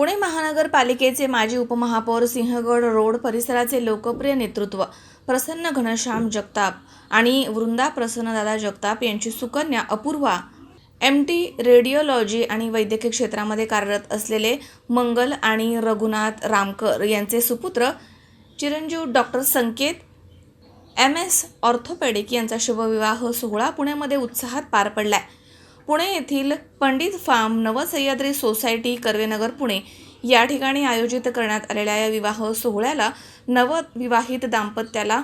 पुणे महानगरपालिकेचे माजी उपमहापौर सिंहगड रोड परिसराचे लोकप्रिय नेतृत्व प्रसन्न घनश्याम जगताप आणि वृंदा प्रसन्नदादा जगताप यांची सुकन्या अपूर्वा एम टी रेडिओलॉजी आणि वैद्यकीय क्षेत्रामध्ये कार्यरत असलेले मंगल आणि रघुनाथ रामकर यांचे सुपुत्र चिरंजीव doctor Sanket M S orthopaedic यांचा शुभविवाह सोहळा पुण्यामध्ये उत्साहात पार पडलाय. पुणे येथील पंडित फार्म नवसह्याद्री सोसायटी कर्वेनगर पुणे या ठिकाणी आयोजित करण्यात आलेल्या या विवाह सोहळ्याला नवविवाहित दाम्पत्याला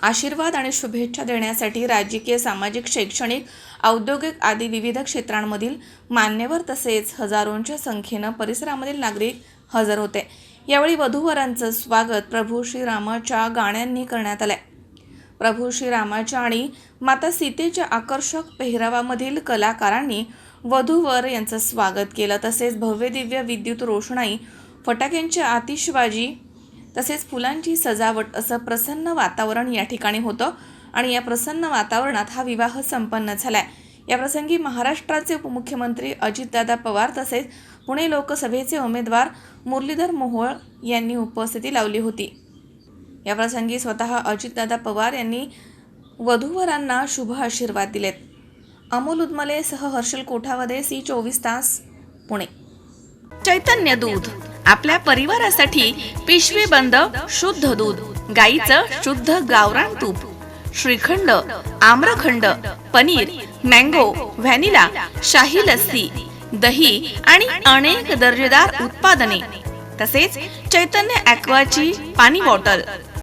आशीर्वाद आणि शुभेच्छा देण्यासाठी राजकीय सामाजिक शैक्षणिक औद्योगिक आदी विविध क्षेत्रांमधील मान्यवर तसेच हजारोंच्या संख्येनं परिसरामधील नागरिक हजर होते. यावेळी वधूवरांचं स्वागत प्रभू श्रीरामाच्या गाण्यांनी करण्यात आलं आहे प्रभू श्रीरामाच्या आणि माता सीतेच्या आकर्षक पेहरावामधील कलाकारांनी वधूवर यांचं स्वागत केलं. तसेच भव्य दिव्य विद्युत रोषणाई फटाक्यांची आतिषबाजी तसेच फुलांची सजावट असं प्रसन्न वातावरण या ठिकाणी होतं आणि या प्रसन्न वातावरणात हा विवाह संपन्न झाला आहे याप्रसंगी महाराष्ट्राचे उपमुख्यमंत्री अजितदादा पवार तसेच पुणे लोकसभेचे उमेदवार मुरलीधर मोहोळ यांनी उपस्थिती लावली होती. याप्रसंगी स्वतः अजितदादा पवार यांनी वधूवरांना शुभ आशीर्वाद दिलेत. अमोल उदमलेसह हर्षल कोठावदे सी चोवीस तास पुणे. चैतन्य दूध आपल्या परिवारासाठी पिशवी बंद शुद्ध दूध गाईचं शुद्ध गावरान तूप श्रीखंड आम्रखंड पनीर मँगो व्हॅनिला शाही लस्सी दही आणि अनेक दर्जेदार उत्पादने तसेच चैतन्य ॲक्वाची पाणी बॉटल.